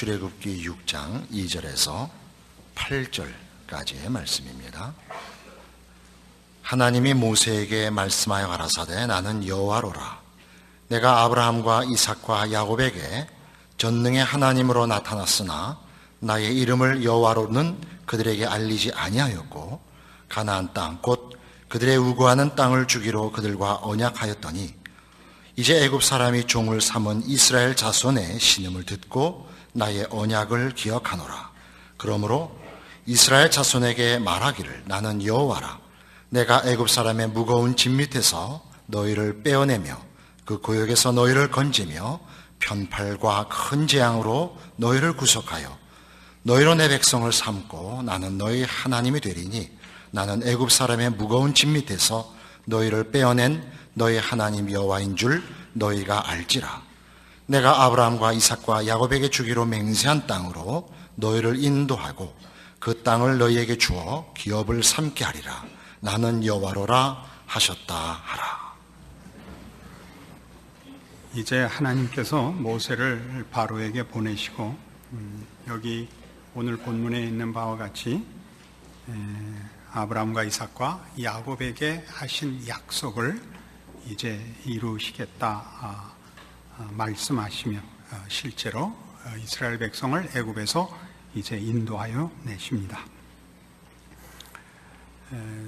출애굽기 6장 2절에서 8절까지의 말씀입니다. 하나님이 모세에게 말씀하여 가라사대 나는 여호와로라 내가 아브라함과 이삭과 야곱에게 전능의 하나님으로 나타났으나 나의 이름을 여호와로는 그들에게 알리지 아니하였고 가나안 땅 곧 그들의 우고하는 땅을 주기로 그들과 언약하였더니 이제 애굽 사람이 종을 삼은 이스라엘 자손의 신음을 듣고 나의 언약을 기억하노라. 그러므로 이스라엘 자손에게 말하기를 나는 여호와라. 내가 애굽 사람의 무거운 짐 밑에서 너희를 빼어내며 그 고역에서 너희를 건지며 편팔과 큰 재앙으로 너희를 구속하여 너희로 내 백성을 삼고 나는 너희 하나님이 되리니 나는 애굽 사람의 무거운 짐 밑에서 너희를 빼어낸 너희 하나님 여호와인 줄 너희가 알지라. 내가 아브라함과 이삭과 야곱에게 주기로 맹세한 땅으로 너희를 인도하고 그 땅을 너희에게 주어 기업을 삼게 하리라. 나는 여호와로라 하셨다 하라. 이제 하나님께서 모세를 바로에게 보내시고 음, 여기 오늘 본문에 있는 바와 같이 에, 아브라함과 이삭과 야곱에게 하신 약속을 이제 이루시겠다 아, 아, 말씀하시며 아, 실제로 어, 이스라엘 백성을 애굽에서 이제 인도하여 내십니다.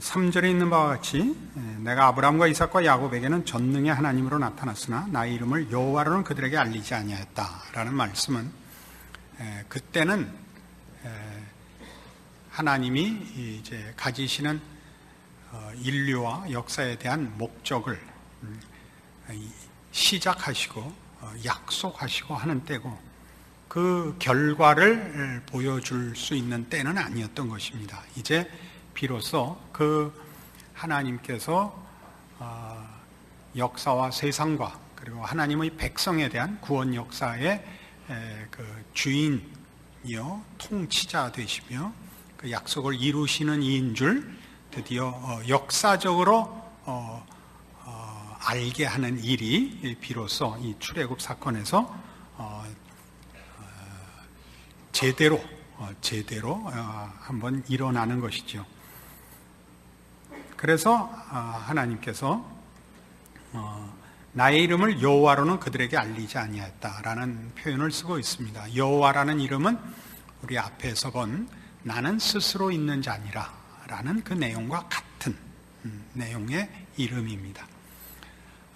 3절에 있는 바와 같이 내가 아브라함과 이삭과 야곱에게는 전능의 하나님으로 나타났으나 나의 이름을 여호와로는 그들에게 알리지 아니하였다라는 말씀은 그때는 하나님이 이제 가지시는 어, 인류와 역사에 대한 목적을 음, 시작하시고 어, 약속하시고 하는 때고 그 결과를 보여줄 수 있는 때는 아니었던 것입니다. 이제 비로소 그 하나님께서 어, 역사와 세상과 그리고 하나님의 백성에 대한 구원 역사의 그 주인이요 통치자 되시며 그 약속을 이루시는 이인 줄 드디어 어, 역사적으로 어, 알게 하는 일이 비로소 이 출애굽 사건에서 제대로 제대로 한번 일어나는 것이죠. 그래서 하나님께서 나의 이름을 여호와로는 그들에게 알리지 아니했다라는 표현을 쓰고 있습니다. 여호와라는 이름은 우리 앞에서 본 나는 스스로 있는 자니라 라는 그 내용과 같은 음, 내용의 이름입니다.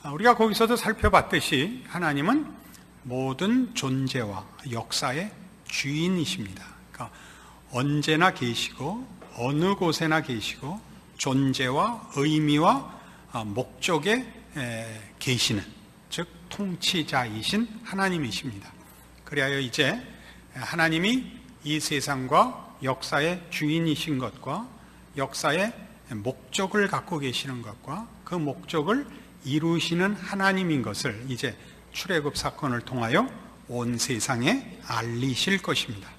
아, 우리가 거기서도 살펴봤듯이 하나님은 모든 존재와 역사의 주인이십니다. 그러니까 언제나 계시고 어느 곳에나 계시고 존재와 의미와 아, 목적에 계시는 즉 통치자이신 하나님이십니다. 그리하여 이제 하나님이 이 세상과 역사의 주인이신 것과 역사의 목적을 갖고 계시는 것과 그 목적을 이루시는 하나님인 것을 이제 출애굽 사건을 통하여 온 세상에 알리실 것입니다.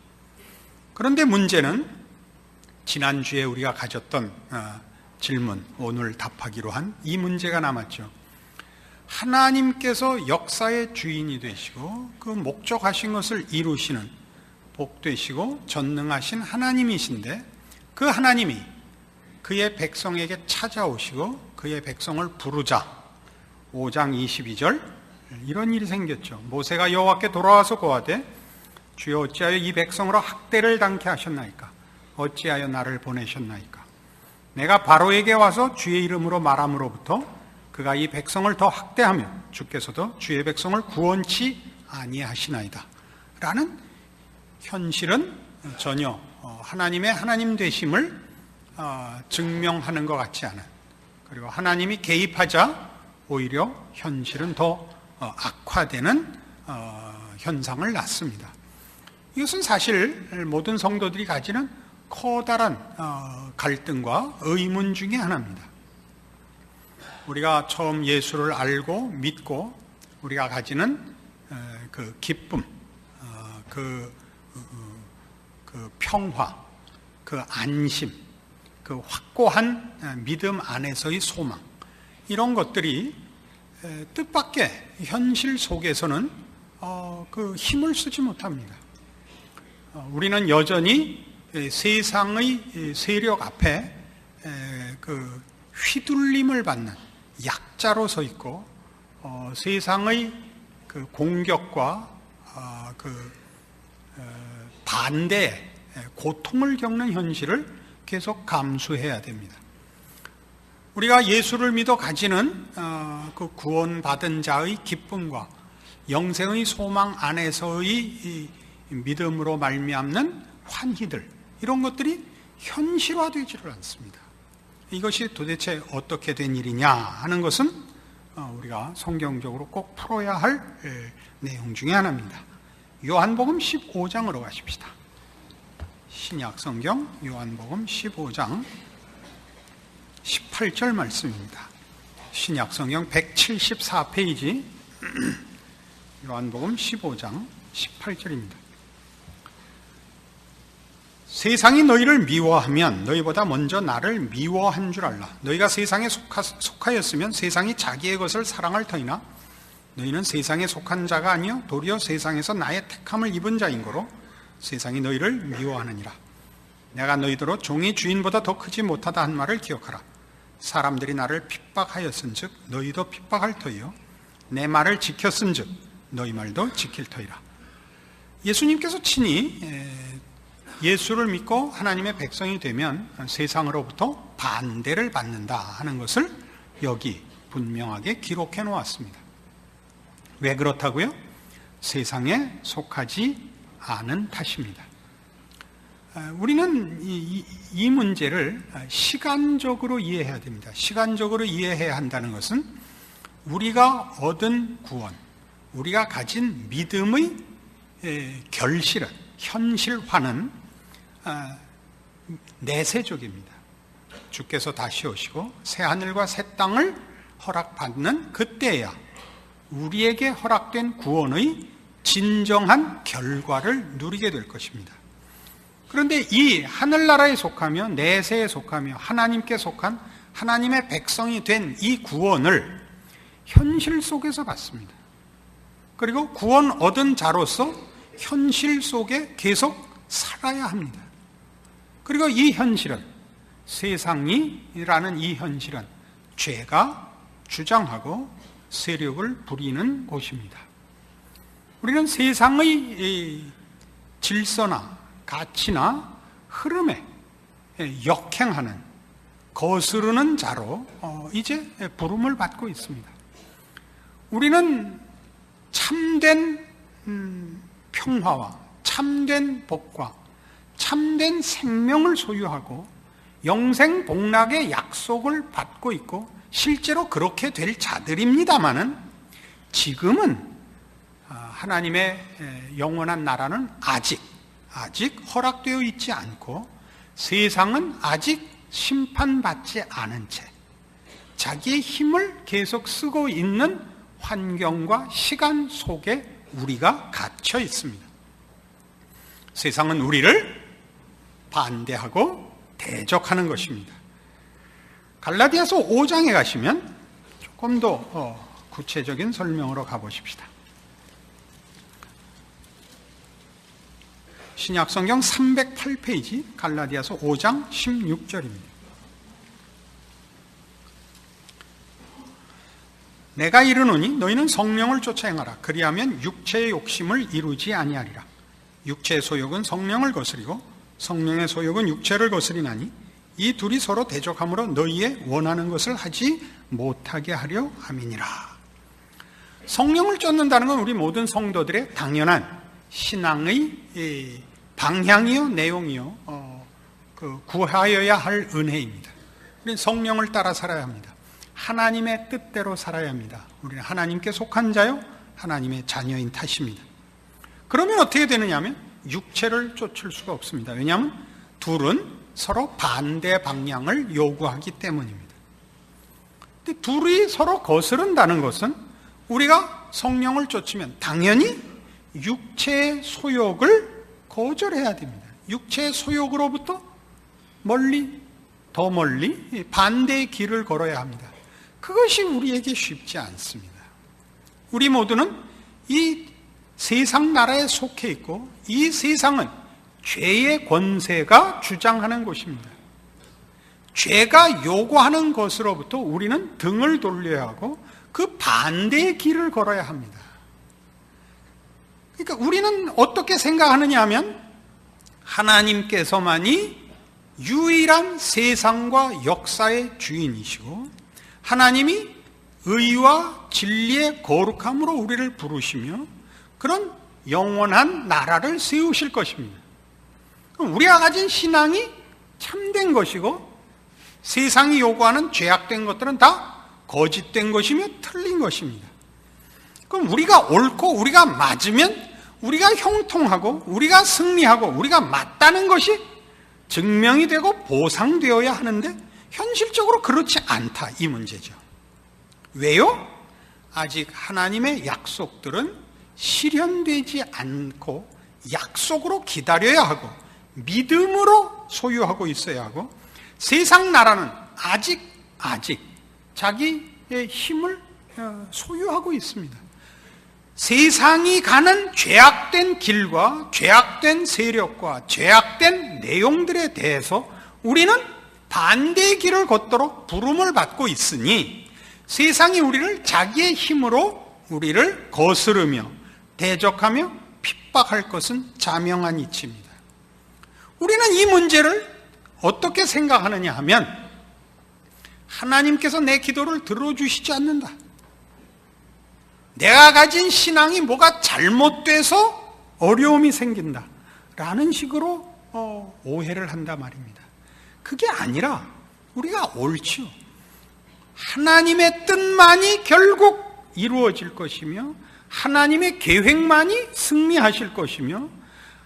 그런데 문제는 지난주에 우리가 가졌던 어, 질문, 오늘 답하기로 한 이 문제가 남았죠. 하나님께서 역사의 주인이 되시고 그 목적하신 것을 이루시는 복되시고 전능하신 하나님이신데 그 하나님이 그의 백성에게 찾아오시고 그의 백성을 부르자 5장 22절 이런 일이 생겼죠. 모세가 여호와께 돌아와서 고하되 주여 어찌하여 이 백성으로 학대를 당케 하셨나이까? 어찌하여 나를 보내셨나이까? 내가 바로에게 와서 주의 이름으로 말함으로부터 그가 이 백성을 더 학대하며 주께서도 주의 백성을 구원치 아니하시나이다. 라는 현실은 전혀 어, 하나님의 하나님 되심을 어, 증명하는 것 같지 않은 그리고 하나님이 개입하자 오히려 현실은 더 어, 악화되는 현상을 낳습니다. 이것은 사실 모든 성도들이 가지는 커다란 갈등과 의문 중의 하나입니다. 우리가 처음 예수를 알고 믿고 우리가 가지는 그 기쁨, 그 그 평화, 그 안심, 그 확고한 믿음 안에서의 소망, 이런 것들이 뜻밖의 현실 속에서는 어, 그 힘을 쓰지 못합니다. 어, 우리는 여전히 에, 세상의 에, 세력 앞에 에, 그 휘둘림을 받는 약자로 서 있고 어, 세상의 그 공격과 어, 그 어, 반대 고통을 겪는 현실을 계속 감수해야 됩니다. 우리가 예수를 믿어 가지는 어, 그 구원받은 자의 기쁨과 영생의 소망 안에서의 이 믿음으로 말미암는 환희들 이런 것들이 현실화되지를 않습니다. 이것이 도대체 어떻게 된 일이냐 하는 것은 어, 우리가 성경적으로 꼭 풀어야 할 에, 내용 중에 하나입니다. 요한복음 15장으로 가십시다. 신약 성경 요한복음 15장 18절 말씀입니다. 신약 성경 174페이지 요한복음 15장 18절입니다. 세상이 너희를 미워하면 너희보다 먼저 나를 미워한 줄 알라. 너희가 세상에 속하, 속하였으면 세상이 자기의 것을 사랑할 터이나 너희는 세상에 속한 자가 아니요 도리어 세상에서 나의 택함을 입은 자인 거로 세상이 너희를 미워하느니라. 내가 너희더러 종이 주인보다 더 크지 못하다 한 말을 기억하라. 사람들이 나를 핍박하였은즉 너희도 핍박할 터이요 내 말을 지켰은즉 너희 말도 지킬 터이라. 예수님께서 친히 예수를 믿고 하나님의 백성이 되면 세상으로부터 반대를 받는다 하는 것을 여기 분명하게 기록해 놓았습니다. 왜 그렇다고요? 세상에 속하지 않은 탓입니다. 우리는 이, 이, 문제를 시간적으로 이해해야 됩니다. 시간적으로 이해해야 한다는 것은 우리가 얻은 구원, 우리가 가진 믿음의 결실은, 현실화는 내세적입니다. 주께서 다시 오시고 새 하늘과 새 땅을 허락받는 그때야 우리에게 허락된 구원의 진정한 결과를 누리게 될 것입니다. 그런데 이 하늘나라에 속하며 내세에 속하며 하나님께 속한 하나님의 백성이 된 이 구원을 현실 속에서 받습니다. 그리고 구원 얻은 자로서 현실 속에 계속 살아야 합니다. 그리고 이 현실은 세상이라는 이 현실은 죄가 주장하고 세력을 부리는 곳입니다. 우리는 세상의 질서나 가치나 흐름에 역행하는 거스르는 자로 어, 이제 부름을 받고 있습니다. 우리는 참된 음, 평화와 참된 복과 참된 생명을 소유하고 영생 복락의 약속을 받고 있고 실제로 그렇게 될 자들입니다만은 지금은 아, 하나님의 영원한 나라는 아직 아직 허락되어 있지 않고 세상은 아직 심판받지 않은 채 자기의 힘을 계속 쓰고 있는 환경과 시간 속에 우리가 갇혀 있습니다. 세상은 우리를 반대하고 대적하는 것입니다. 갈라디아서 5장에 가시면 조금 더 어, 구체적인 설명으로 가보십시다. 신약 성경 308페이지 갈라디아서 5장 16절입니다. 내가 이르노니 너희는 성령을 쫓아 행하라 그리하면 육체의 욕심을 이루지 아니하리라 육체의 소욕은 성령을 거스리고 성령의 소욕은 육체를 거스리나니 이 둘이 서로 대적함으로 너희의 원하는 것을 하지 못하게 하려 함이니라. 성령을 쫓는다는 건 우리 모든 성도들의 당연한 신앙의 방향이요, 내용이요, 어, 그 구하여야 할 은혜입니다. 우리는 성령을 따라 살아야 합니다. 하나님의 뜻대로 살아야 합니다. 우리는 하나님께 속한 자요, 하나님의 자녀인 탓입니다. 그러면 어떻게 되느냐면 육체를 쫓을 수가 없습니다. 왜냐하면 둘은 서로 반대 방향을 요구하기 때문입니다. 근데 둘이 서로 거스른다는 것은 우리가 성령을 쫓으면 당연히 육체의 소욕을 거절해야 됩니다. 육체의 소욕으로부터 멀리, 더 멀리 반대의 길을 걸어야 합니다. 그것이 우리에게 쉽지 않습니다. 우리 모두는 이 세상 나라에 속해 있고 이 세상은 죄의 권세가 주장하는 곳입니다. 죄가 요구하는 것으로부터 우리는 등을 돌려야 하고 그 반대의 길을 걸어야 합니다. 그러니까 우리는 어떻게 생각하느냐 하면 하나님께서만이 유일한 세상과 역사의 주인이시고 하나님이 의와 진리의 거룩함으로 우리를 부르시며 그런 영원한 나라를 세우실 것입니다. 우리가 가진 신앙이 참된 것이고 세상이 요구하는 죄악된 것들은 다 거짓된 것이며 틀린 것입니다. 그럼 우리가 옳고 우리가 맞으면 우리가 형통하고 우리가 승리하고 우리가 맞다는 것이 증명이 되고 보상되어야 하는데 현실적으로 그렇지 않다 이 문제죠. 왜요? 아직 하나님의 약속들은 실현되지 않고 약속으로 기다려야 하고 믿음으로 소유하고 있어야 하고 세상 나라는 아직 아직 자기의 힘을 어, 소유하고 있습니다. 세상이 가는 죄악된 길과 죄악된 세력과 죄악된 내용들에 대해서 우리는 반대의 길을 걷도록 부름을 받고 있으니 세상이 우리를 자기의 힘으로 우리를 거스르며 대적하며 핍박할 것은 자명한 이치입니다. 우리는 이 문제를 어떻게 생각하느냐 하면 하나님께서 내 기도를 들어주시지 않는다. 내가 가진 신앙이 뭐가 잘못돼서 어려움이 생긴다. 라는 식으로 어, 오해를 한다 말입니다. 그게 아니라 우리가 옳지요. 하나님의 뜻만이 결국 이루어질 것이며 하나님의 계획만이 승리하실 것이며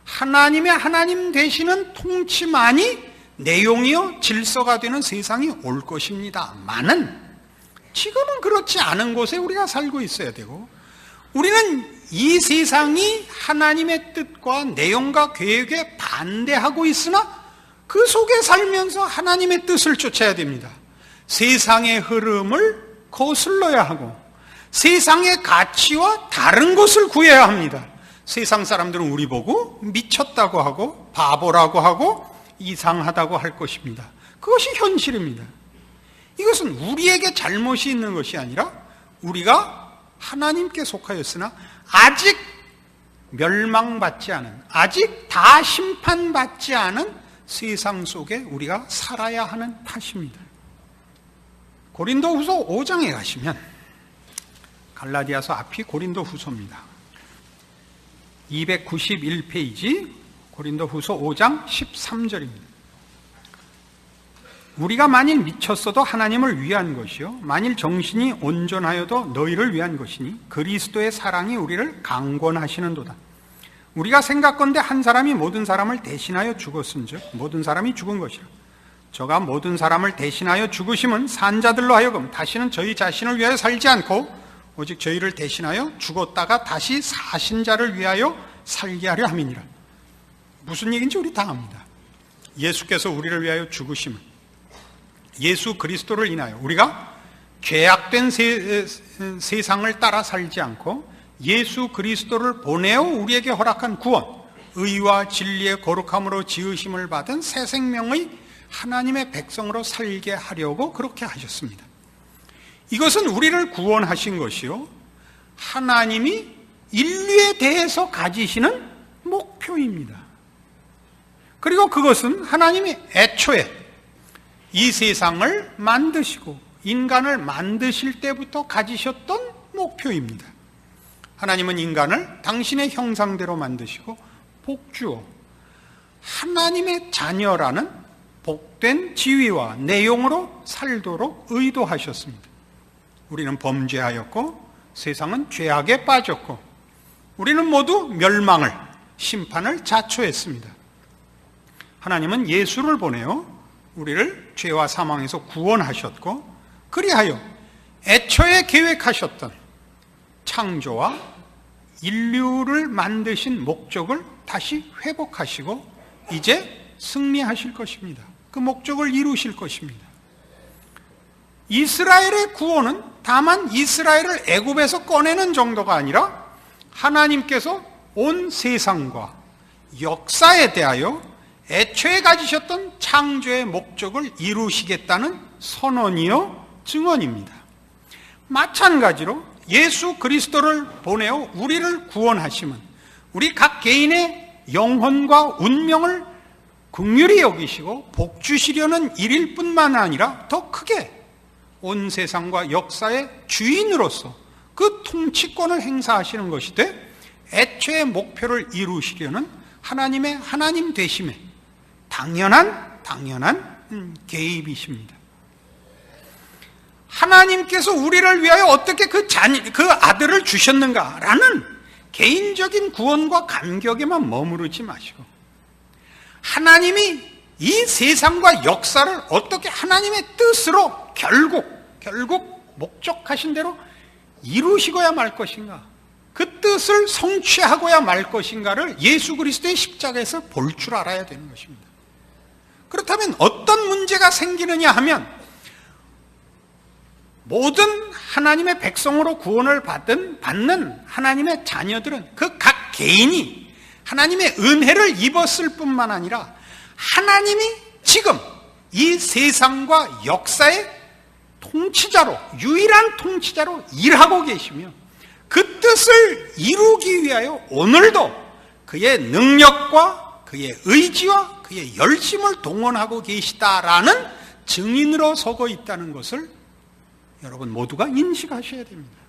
하나님의 하나님 되시는 통치만이 내용이요 질서가 되는 세상이 올 것입니다. 많은 지금은 그렇지 않은 곳에 우리가 살고 있어야 되고 우리는 이 세상이 하나님의 뜻과 내용과 계획에 반대하고 있으나 그 속에 살면서 하나님의 뜻을 쫓아야 됩니다. 세상의 흐름을 거슬러야 하고 세상의 가치와 다른 것을 구해야 합니다. 세상 사람들은 우리 보고 미쳤다고 하고 바보라고 하고 이상하다고 할 것입니다. 그것이 현실입니다. 이것은 우리에게 잘못이 있는 것이 아니라 우리가 하나님께 속하였으나 아직 멸망받지 않은, 아직 다 심판받지 않은 세상 속에 우리가 살아야 하는 탓입니다. 고린도 후서 5장에 가시면 갈라디아서 앞이 고린도 후서입니다. 291페이지 고린도 후서 5장 13절입니다. 우리가 만일 미쳤어도 하나님을 위한 것이요. 만일 정신이 온전하여도 너희를 위한 것이니 그리스도의 사랑이 우리를 강권하시는도다. 우리가 생각건대 한 사람이 모든 사람을 대신하여 죽었은즉 모든 사람이 죽은 것이라. 저가 모든 사람을 대신하여 죽으심은 산자들로 하여금 다시는 저희 자신을 위하여 살지 않고 오직 저희를 대신하여 죽었다가 다시 사신 자를 위하여 살게 하려 함이니라. 무슨 얘기인지 우리 다 압니다. 예수께서 우리를 위하여 죽으심은 예수 그리스도를 인하여 우리가 죄악된 세, 세상을 따라 살지 않고 예수 그리스도를 보내어 우리에게 허락한 구원, 의와 진리의 거룩함으로 지으심을 받은 새 생명의 하나님의 백성으로 살게 하려고 그렇게 하셨습니다. 이것은 우리를 구원하신 것이요. 하나님이 인류에 대해서 가지시는 목표입니다. 그리고 그것은 하나님이 애초에 이 세상을 만드시고 인간을 만드실 때부터 가지셨던 목표입니다. 하나님은 인간을 당신의 형상대로 만드시고 복주어 하나님의 자녀라는 복된 지위와 내용으로 살도록 의도하셨습니다. 우리는 범죄하였고 세상은 죄악에 빠졌고 우리는 모두 멸망을 심판을 자초했습니다. 하나님은 예수를 보내어 우리를 죄와 사망에서 구원하셨고 그리하여 애초에 계획하셨던 창조와 인류를 만드신 목적을 다시 회복하시고 이제 승리하실 것입니다. 그 목적을 이루실 것입니다. 이스라엘의 구원은 다만 이스라엘을 애굽에서 꺼내는 정도가 아니라 하나님께서 온 세상과 역사에 대하여 애초에 가지셨던 창조의 목적을 이루시겠다는 선언이요 증언입니다. 마찬가지로 예수 그리스도를 보내어 우리를 구원하심은 우리 각 개인의 영혼과 운명을 극률히 여기시고 복 주시려는 일일 뿐만 아니라 더 크게 온 세상과 역사의 주인으로서 그 통치권을 행사하시는 것이 돼 애초의 목표를 이루시려는 하나님의 하나님 되심에 당연한 당연한 음, 개입이십니다. 하나님께서 우리를 위하여 어떻게 그 자녀, 그 아들을 주셨는가라는 개인적인 구원과 감격에만 머무르지 마시고 하나님이 이 세상과 역사를 어떻게 하나님의 뜻으로 결국 결국 목적하신 대로 이루시고야 말 것인가? 그 뜻을 성취하고야 말 것인가를 예수 그리스도의 십자가에서 볼 줄 알아야 되는 것입니다. 그렇다면 어떤 문제가 생기느냐 하면 모든 하나님의 백성으로 구원을 받은 받는 하나님의 자녀들은 그 각 개인이 하나님의 은혜를 입었을 뿐만 아니라 하나님이 지금 이 세상과 역사의 통치자로 유일한 통치자로 일하고 계시며 그 뜻을 이루기 위하여 오늘도 그의 능력과 그의 의지와 그의 열심을 동원하고 계시다라는 증인으로 서고 있다는 것을 여러분 모두가 인식하셔야 됩니다.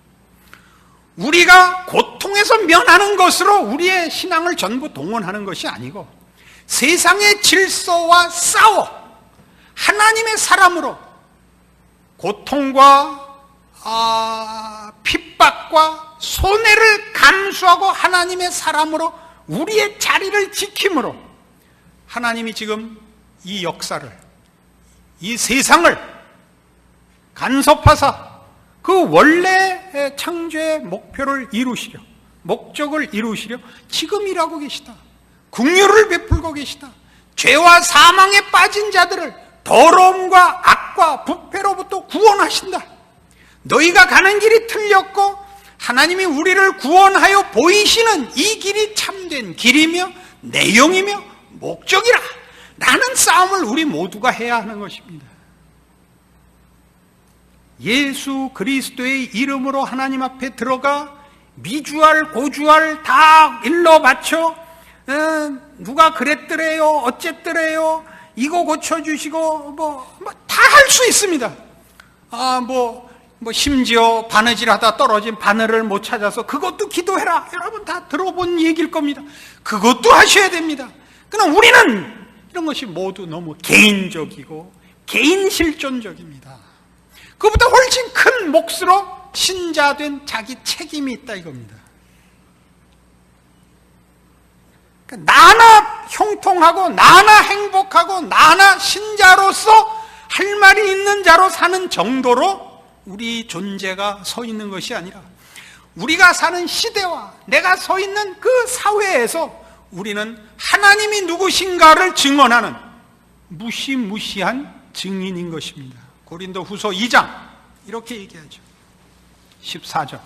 우리가 고통에서 면하는 것으로 우리의 신앙을 전부 동원하는 것이 아니고 세상의 질서와 싸워 하나님의 사람으로 고통과 아, 핍박과 손해를 감수하고 하나님의 사람으로 우리의 자리를 지킴으로 하나님이 지금 이 역사를 이 세상을 간섭하사 그 원래 창조의 목표를 이루시려 목적을 이루시려 지금 일하고 계시다. 국류를 베풀고 계시다. 죄와 사망에 빠진 자들을 더러움과 악과 부패로부터 구원하신다. 너희가 가는 길이 틀렸고 하나님이 우리를 구원하여 보이시는 이 길이 참된 길이며 내용이며 목적이라. 라는 싸움을 우리 모두가 해야 하는 것입니다. 예수 그리스도의 이름으로 하나님 앞에 들어가 미주알 고주알 다 일러 바쳐 어, 누가 그랬더래요? 어쨌더래요? 이거 고쳐주시고 뭐 다 할 수 있습니다. 아뭐 뭐 심지어 바느질하다 떨어진 바늘을 못 찾아서 그것도 기도해라. 여러분 다 들어본 얘기일 겁니다. 그것도 하셔야 됩니다 그러나 우리는 이런 것이 모두 너무 개인적이고 개인 실존적입니다 그보다 훨씬 큰 몫으로 신자된 자기 책임이 있다 이겁니다. 그러니까 나나 형통하고 나나 행복하고 나나 신자로서 할 말이 있는 자로 사는 정도로 우리 존재가 서 있는 것이 아니라 우리가 사는 시대와 내가 서 있는 그 사회에서 우리는 하나님이 누구신가를 증언하는 무시무시한 증인인 것입니다. 고린도 후서 2장 이렇게 얘기하죠. 14절.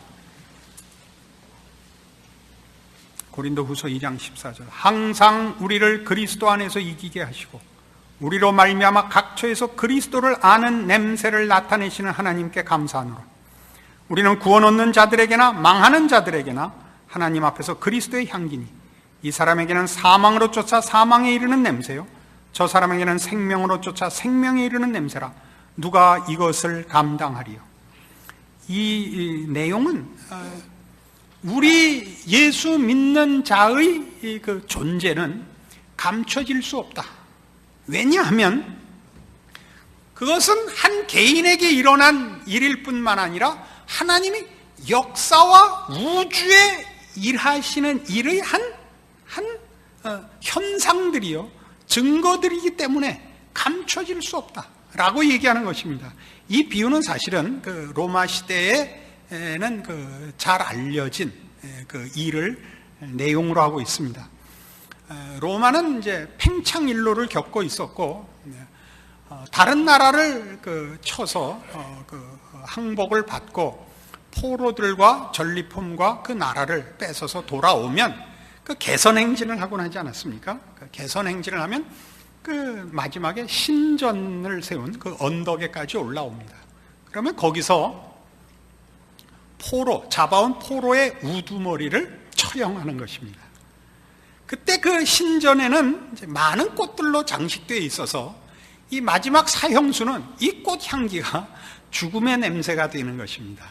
고린도 후서 2장 14절. 항상 우리를 그리스도 안에서 이기게 하시고 우리로 말미암아 각처에서 그리스도를 아는 냄새를 나타내시는 하나님께 감사하노라. 우리는 구원 얻는 자들에게나 망하는 자들에게나 하나님 앞에서 그리스도의 향기니 이 사람에게는 사망으로 쫓아 사망에 이르는 냄새요. 저 사람에게는 생명으로 쫓아 생명에 이르는 냄새라. 누가 이것을 감당하리요? 이 내용은 어, 우리 예수 믿는 자의 그 존재는 감춰질 수 없다. 왜냐하면 그것은 한 개인에게 일어난 일일 뿐만 아니라 하나님이 역사와 우주에 일하시는 일의 한, 한 어, 현상들이요. 증거들이기 때문에 감춰질 수 없다. 라고 얘기하는 것입니다. 이 비유는 사실은 그 로마 시대에는 그 잘 알려진 그 일을 내용으로 하고 있습니다. 로마는 이제 팽창일로를 겪고 있었고 어, 다른 나라를 그 쳐서 어, 그 항복을 받고 포로들과 전리품과 그 나라를 뺏어서 돌아오면 그 개선 행진을 하곤 하지 않았습니까? 그 개선 행진을 하면 그 마지막에 신전을 세운 그 언덕에까지 올라옵니다. 그러면 거기서 포로, 잡아온 포로의 우두머리를 처형하는 것입니다. 그때 그 신전에는 많은 꽃들로 장식되어 있어서 이 마지막 사형수는 이 꽃 향기가 죽음의 냄새가 되는 것입니다.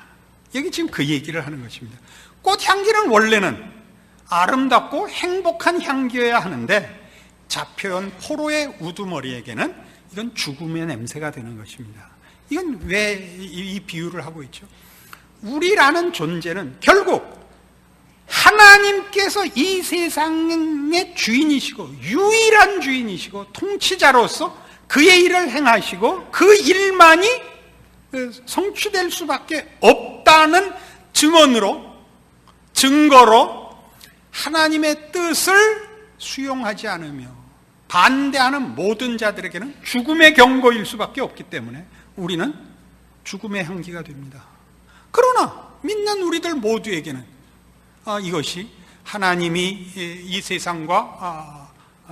여기 지금 그 얘기를 하는 것입니다. 꽃 향기는 원래는 아름답고 행복한 향기여야 하는데 잡혀온 포로의 우두머리에게는 이건 죽음의 냄새가 되는 것입니다. 이건 왜 이 비유를 하고 있죠? 우리라는 존재는 결국 하나님께서 이 세상의 주인이시고 유일한 주인이시고 통치자로서 그의 일을 행하시고 그 일만이 그 성취될 수밖에 없다는 증언으로 증거로 하나님의 뜻을 수용하지 않으며 반대하는 모든 자들에게는 죽음의 경고일 수밖에 없기 때문에 우리는 죽음의 향기가 됩니다. 그러나 믿는 우리들 모두에게는 아, 이것이 하나님이 이 세상과 아,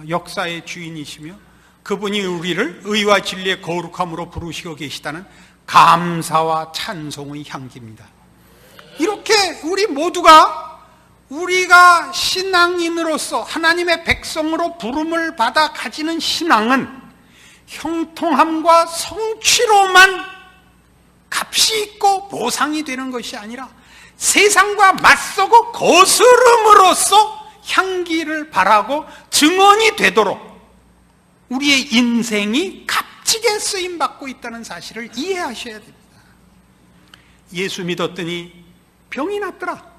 역사의 주인이시며 그분이 우리를 의와 진리의 거룩함으로 부르시고 계시다는 감사와 찬송의 향기입니다. 이렇게 우리 모두가 우리가 신앙인으로서 하나님의 백성으로 부름을 받아 가지는 신앙은 형통함과 성취로만 값이 있고 보상이 되는 것이 아니라 세상과 맞서고 거스름으로써 향기를 바라고 증언이 되도록 우리의 인생이 값지게 쓰임 받고 있다는 사실을 이해하셔야 됩니다. 예수 믿었더니 병이 났더라.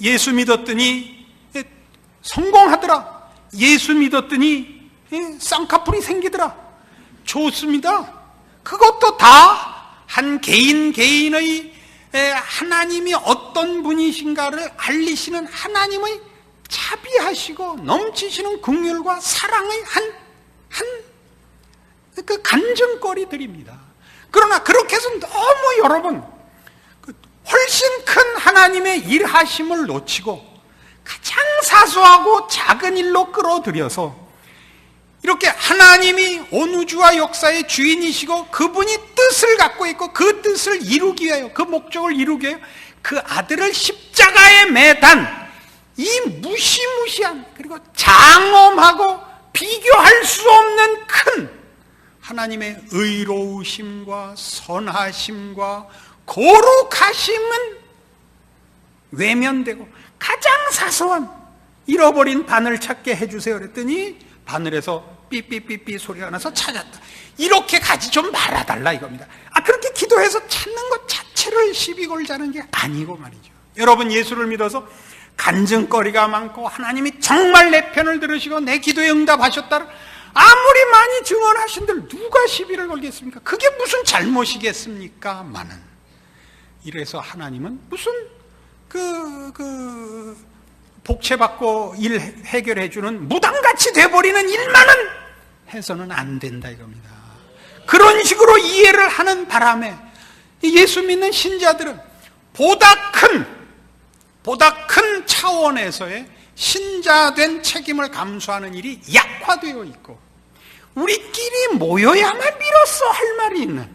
예수 믿었더니 성공하더라. 예수 믿었더니 쌍꺼풀이 생기더라. 좋습니다. 그것도 다 한 개인 개인의 하나님이 어떤 분이신가를 알리시는 하나님의 자비하시고 넘치시는 긍휼과 사랑의 한, 한, 그 간증거리들입니다. 그러나 그렇게 해서 너무 여러분, 그 훨씬 큰 하나님의 일하심을 놓치고 가장 사소하고 작은 일로 끌어들여서 이렇게 하나님이 온 우주와 역사의 주인이시고 그분이 뜻을 갖고 있고 그 뜻을 이루기 위하여 그 목적을 이루기 위하여 그 아들을 십자가에 매단 이 무시무시한 그리고 장엄하고 비교할 수 없는 큰 하나님의 의로우심과 선하심과 거룩하심은 외면되고 가장 사소한 잃어버린 바늘 찾게 해주세요 그랬더니 바늘에서 삐삐삐삐 소리가 나서 찾았다. 이렇게 가지 좀 말아달라 이겁니다. 아, 그렇게 기도해서 찾는 것 자체를 시비 걸자는 게 아니고 말이죠. 여러분 예수를 믿어서 간증거리가 많고 하나님이 정말 내 편을 들으시고 내 기도에 응답하셨다를 아무리 많이 증언하신들 누가 시비를 걸겠습니까? 그게 무슨 잘못이겠습니까? 많은. 이래서 하나님은 무슨 그, 그, 복채받고 일 해결해주는 무당같이 돼버리는 일만은 해서는 안 된다 이겁니다. 그런 식으로 이해를 하는 바람에 예수 믿는 신자들은 보다 큰, 보다 큰 차원에서의 신자된 책임을 감수하는 일이 약화되어 있고, 우리끼리 모여야만 비로소 할 말이 있는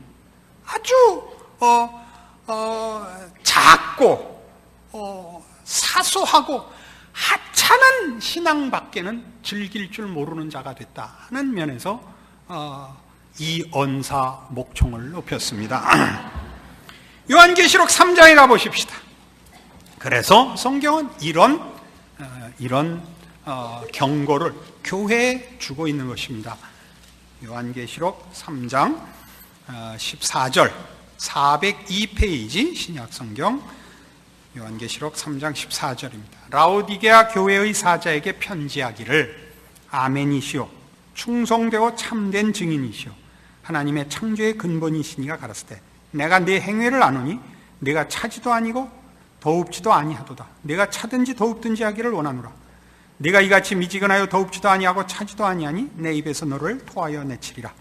아주, 어, 어, 작고, 어, 사소하고, 하찮은 신앙 밖에는 즐길 줄 모르는 자가 됐다 하는 면에서 어, 이 언사 목총을 높였습니다. 요한계시록 3장에 가 보십시다. 그래서 성경은 이런 어, 이런 어, 경고를 교회에 주고 있는 것입니다. 요한계시록 3장 14절 402페이지 신약성경 요한계시록 3장 14절입니다. 라오디게아 교회의 사자에게 편지하기를 아멘이시오. 충성되고 참된 증인이시오. 하나님의 창조의 근본이시니가 가라스되 내가 네 행위를 아노니 내가 차지도 아니고 더웁지도 아니하도다. 내가 차든지 더웁든지 하기를 원하노라. 네가 이같이 미지근하여 더웁지도 아니하고 차지도 아니하니 내 입에서 너를 토하여 내치리라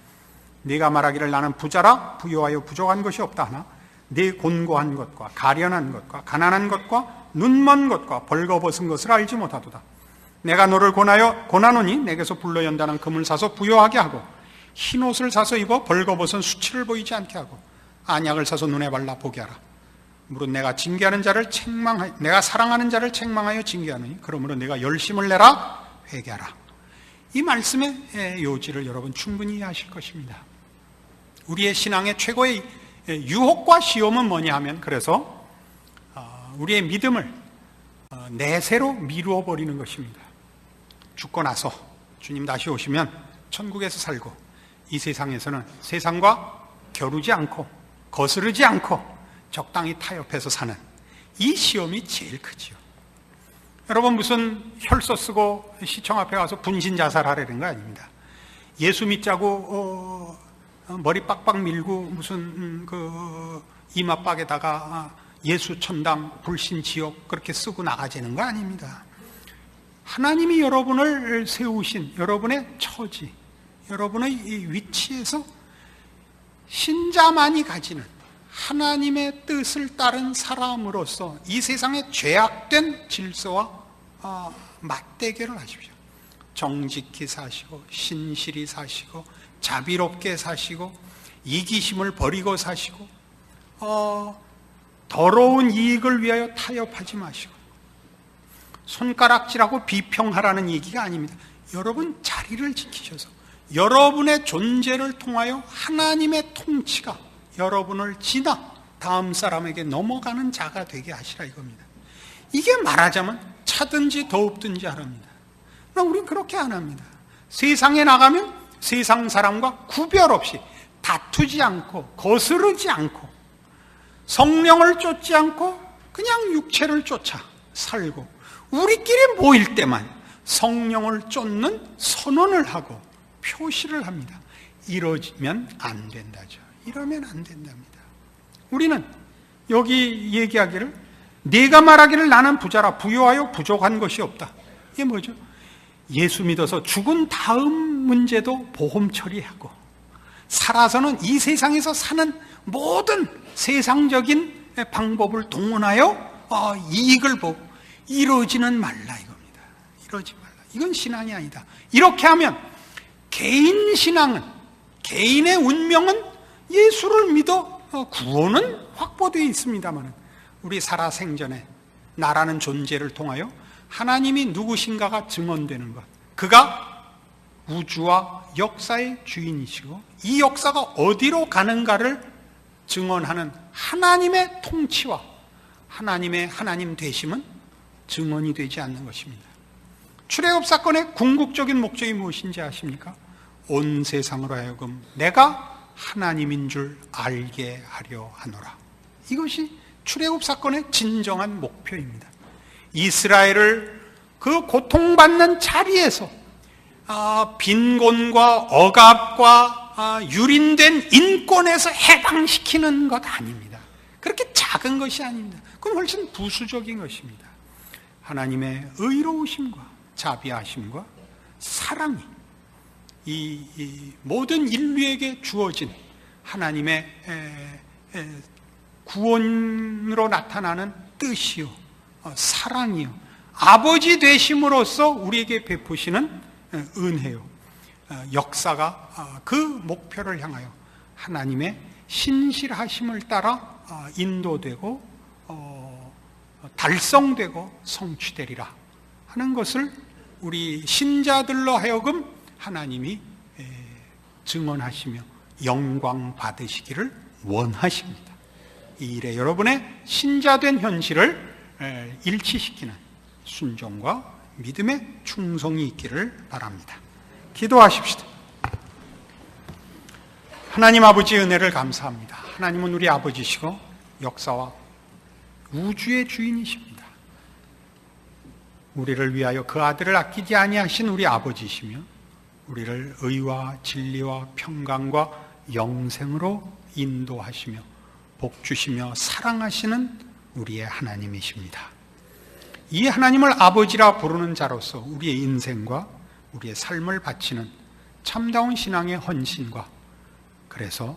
네가 말하기를 나는 부자라 부유하여 부족한 것이 없다 하나 네 곤고한 것과 가련한 것과 가난한 것과 눈먼 것과 벌거벗은 것을 알지 못하도다. 내가 너를 권하여 권하노니 내게서 불러 연단한 금을 사서 부여하게 하고 흰 옷을 사서 입어 벌거벗은 수치를 보이지 않게 하고 안약을 사서 눈에 발라 보게 하라. 무릇 내가 징계하는 자를 책망하여 내가 사랑하는 자를 책망하여 징계하느니 그러므로 내가 열심을 내라 회개하라. 이 말씀의 요지를 여러분 충분히 이해하실 것입니다. 우리의 신앙의 최고의 유혹과 시험은 뭐냐 하면 그래서 어, 우리의 믿음을 어, 내세로 미루어 버리는 것입니다. 죽고 나서 주님 다시 오시면 천국에서 살고 이 세상에서는 세상과 겨루지 않고 거스르지 않고 적당히 타협해서 사는 이 시험이 제일 크지요. 여러분 무슨 혈서 쓰고 시청 앞에 가서 분신 자살하려는 거 아닙니다. 예수 믿자고 어, 머리 빡빡 밀고 무슨 음, 그 이마박에다가 예수 천당 불신 지옥 그렇게 쓰고 나가지는 거 아닙니다. 하나님이 여러분을 세우신 여러분의 처지, 여러분의 위치에서 신자만이 가지는 하나님의 뜻을 따른 사람으로서 이 세상의 죄악된 질서와 어, 맞대결을 하십시오. 정직히 사시고 신실히 사시고 자비롭게 사시고 이기심을 버리고 사시고 어, 더러운 이익을 위하여 타협하지 마시고 손가락질하고 비평하라는 얘기가 아닙니다. 여러분 자리를 지키셔서 여러분의 존재를 통하여 하나님의 통치가 여러분을 지나 다음 사람에게 넘어가는 자가 되게 하시라 이겁니다. 이게 말하자면 차든지 더웁든지 하랍니다. 우리는 그렇게 안 합니다. 세상에 나가면 세상 사람과 구별 없이 다투지 않고 거스르지 않고 성령을 쫓지 않고 그냥 육체를 쫓아 살고 우리끼리 모일 때만 성령을 쫓는 선언을 하고 표시를 합니다. 이러면 안 된다죠. 이러면 안 된답니다. 우리는 여기 얘기하기를 네가 말하기를 나는 부자라 부유하여 부족한 것이 없다. 이게 뭐죠? 예수 믿어서 죽은 다음 문제도 보험 처리하고 살아서는 이 세상에서 사는 모든 세상적인 방법을 동원하여 어, 이익을 보고 이러지는 말라 이겁니다. 이러지 말라. 이건 신앙이 아니다. 이렇게 하면 개인 신앙은 개인의 운명은 예수를 믿어 어, 구원은 확보되어 있습니다만 우리 살아 생전에 나라는 존재를 통하여 하나님이 누구신가가 증언되는 것. 그가 우주와 역사의 주인이시고 이 역사가 어디로 가는가를 증언하는 하나님의 통치와 하나님의 하나님 되심은 증언이 되지 않는 것입니다. 출애굽 사건의 궁극적인 목적이 무엇인지 아십니까? 온 세상으로 하여금 내가 하나님인 줄 알게 하려 하노라. 이것이 출애굽 사건의 진정한 목표입니다. 이스라엘을 그 고통받는 자리에서 아, 빈곤과 억압과 아, 유린된 인권에서 해방시키는 것 아닙니다. 그렇게 작은 것이 아닙니다. 그건 훨씬 부수적인 것입니다. 하나님의 의로우심과 자비하심과 사랑이 이, 이 모든 인류에게 주어진 하나님의 에, 에, 구원으로 나타나는 뜻이요, 어, 사랑이요, 아버지 되심으로써 우리에게 베푸시는 은혜요, 어, 역사가 어, 그 목표를 향하여 하나님의 신실하심을 따라 어, 인도되고 어, 달성되고 성취되리라 하는 것을 우리 신자들로 하여금 하나님이 에, 증언하시며 영광 받으시기를 원하십니다. 이 일에 여러분의 신자된 현실을 에, 일치시키는 순종과 믿음의 충성이 있기를 바랍니다. 기도하십시다. 하나님 아버지 은혜를 감사합니다. 하나님은 우리 아버지시고 역사와 우주의 주인이십니다. 우리를 위하여 그 아들을 아끼지 아니하신 우리 아버지시며 우리를 의와 진리와 평강과 영생으로 인도하시며 복 주시며 사랑하시는 우리의 하나님이십니다. 이 하나님을 아버지라 부르는 자로서 우리의 인생과 우리의 삶을 바치는 참다운 신앙의 헌신과 그래서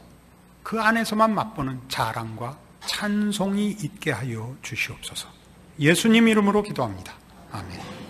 그 안에서만 맛보는 자랑과 찬송이 있게 하여 주시옵소서. 예수님 이름으로 기도합니다. 아멘.